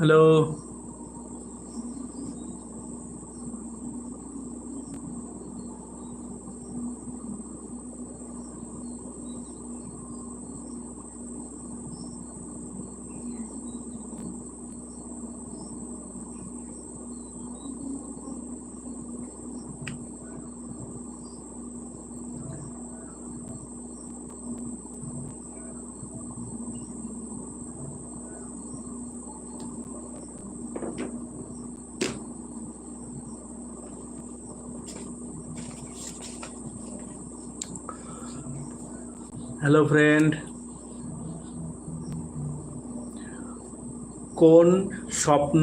Hello hello friend কোন স্বপ্ন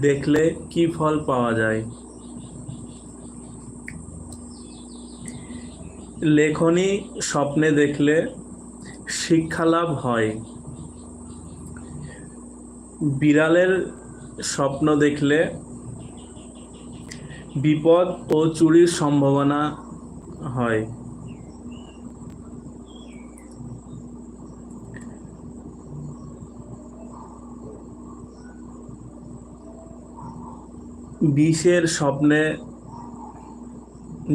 দেখলে কি ফল পাওয়া যায়? লেখনী স্বপ্নে দেখলে শিক্ষালাভ হয়। বিড়ালের স্বপ্ন দেখলে বিপদ ও চুরির সম্ভাবনা হয়। বিষের স্বপ্নে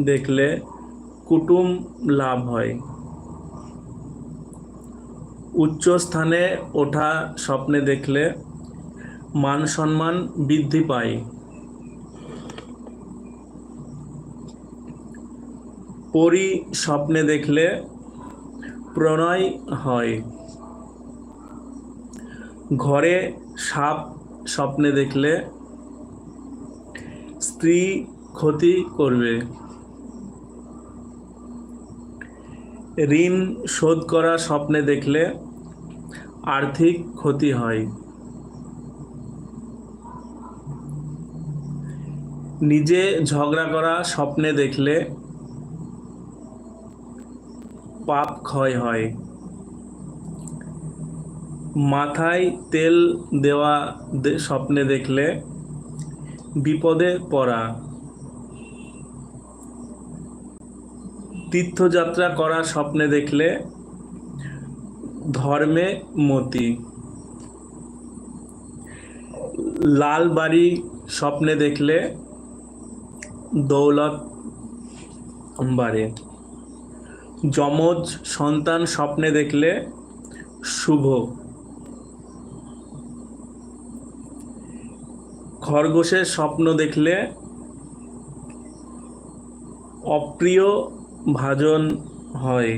দেখলে কুটুম লাভ হয়। উচ্চ স্থানে ওঠা স্বপ্নে দেখলে মান সম্মান বৃদ্ধি পায়। পরি স্বপ্নে দেখলে প্রণয় হয়। ঘরে সাপ স্বপ্নে দেখলে স্ত্রী ক্ষতি করবে। ঋণ শোধ করা স্বপ্নে দেখলে আর্থিক ক্ষতি হয়। নিজে ঝগড়া করা স্বপ্নে দেখলে পাপ ক্ষয় হয়। মাথায় তেল দেওয়া স্বপ্নে দেখলে বিপদে পড়া। তীর্থযাত্রা করার স্বপ্নে দেখলে ধর্মে মতি। লাল বাড়ি স্বপ্নে দেখলে দৌলত বাড়ে। যমজ সন্তান স্বপ্নে দেখলে শুভ। খরগোশের স্বপ্ন দেখলে অপ্রিয় ভাজন হয়।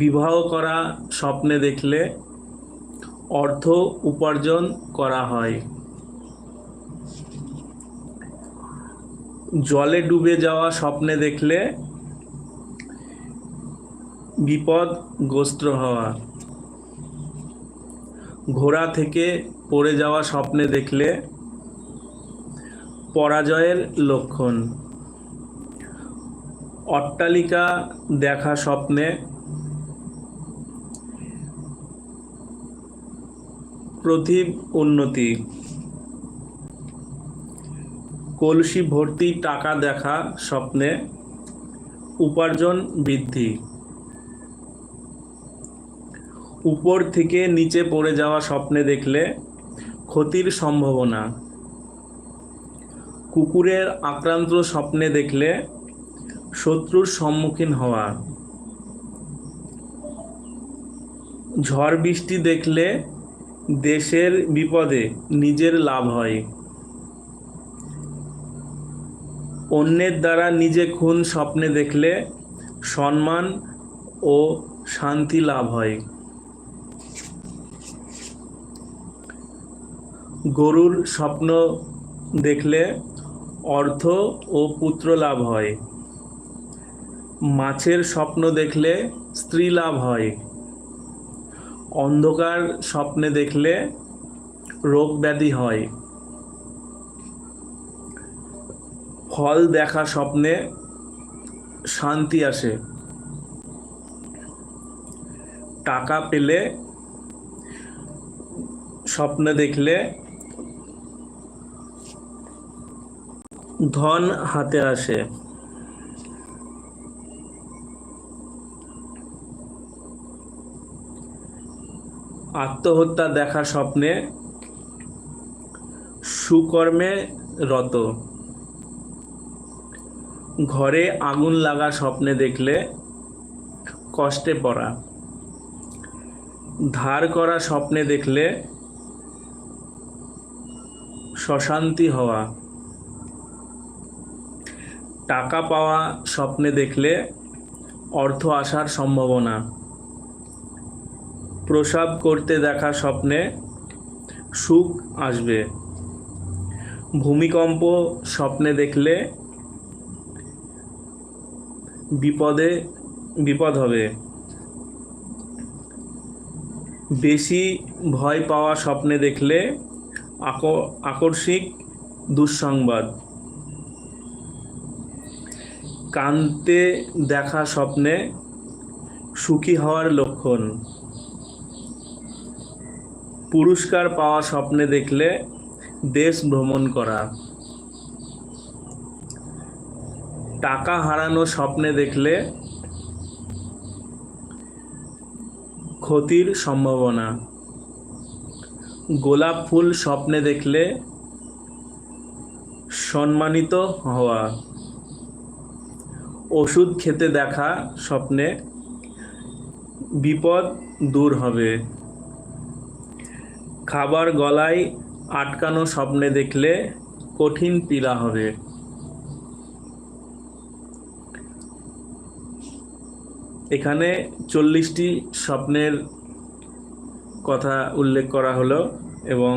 বিবাহ করা স্বপ্নে দেখলে অর্থ উপার্জন করা হয়। জলে ডুবে যাওয়া স্বপ্নে দেখলে বিপদগ্রস্ত হওয়া। ঘোড়া থেকে পড়ে যাওয়া স্বপ্নে দেখলে পরাজয়ের লক্ষণ। অট্টালিকা দেখা স্বপ্নে প্রতিভ উন্নতি। কলসি ভর্তি টাকা দেখা স্বপ্নে উপার্জন বৃদ্ধি। উপর থেকে নিচে পড়ে যাওয়া স্বপ্নে দেখলে ক্ষতির সম্ভাবনা। কুকুরের আক্রান্ত স্বপ্নে দেখলে শত্রুর সম্মুখীন হওয়া। ঝড় বৃষ্টি দেখলে দেশের বিপদে নিজের লাভ হয়। অন্যের দ্বারা নিজে খুন স্বপ্নে দেখলে সম্মান ও শান্তি লাভ হয়। গরুর স্বপ্ন দেখলে অর্থ ও পুত্র লাভ হয়। মাছের স্বপ্ন দেখলে স্ত্রী লাভ হয়। অন্ধকার স্বপ্নে দেখলে রোগ ব্যাধি হয়। ফল দেখা স্বপ্নে শান্তি আসে। টাকা পেলে স্বপ্নে দেখলে ধন হাতে আসে। আত্মহত্যা দেখা স্বপ্নে, সুকর্মে রত। ঘরে আগুন লাগা স্বপ্নে দেখলে কষ্টে পড়া। ধার করা স্বপ্নে দেখলে শশান্তি হওয়া। টাকা পাওয়া স্বপ্নে দেখলে অর্থ আসার সম্ভাবনা। প্রসাব করতে দেখা স্বপ্নে সুখ আসবে। ভূমিকম্প স্বপ্নে দেখলে বিপদে বিপদ হবে। বেশি ভয় পাওয়া স্বপ্নে দেখলে আক- আকস্মিক দুঃসংবাদ। কানতে দেখা স্বপ্নে সুখী হওয়ার লক্ষণ। পুরস্কার পাওয়া স্বপ্নে দেখলে দেশ ভ্রমণ করা। টাকা হারানো স্বপ্নে দেখলে ক্ষতির সম্ভাবনা। গোলাপ ফুল স্বপ্নে দেখলে সম্মানিত হওয়া। ওষুধ খেতে দেখা স্বপ্নে, বিপদ দূর হবে। খাবার গলায় আটকানো স্বপ্নে দেখলে কঠিন পীড়া হবে। এখানে চল্লিশটি স্বপ্নের কথা উল্লেখ করা হলো এবং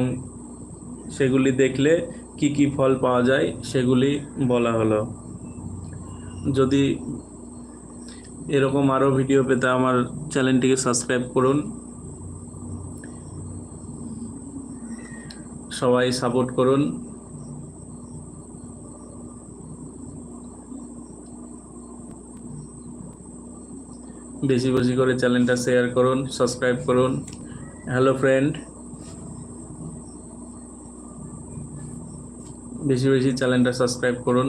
সেগুলি দেখলে কি কি ফল পাওয়া যায় সেগুলি বলা হলো। যদি এরকম আরও ভিডিও পেতে আমার চ্যানেলটিকে সাবস্ক্রাইব করুন। সবাই সাপোর্ট করুন। বেশি বেশি করে চ্যানেলটা শেয়ার করুন সাবস্ক্রাইব করুন। হ্যালো ফ্রেন্ড বেশি বেশি চ্যানেলটা সাবস্ক্রাইব করুন।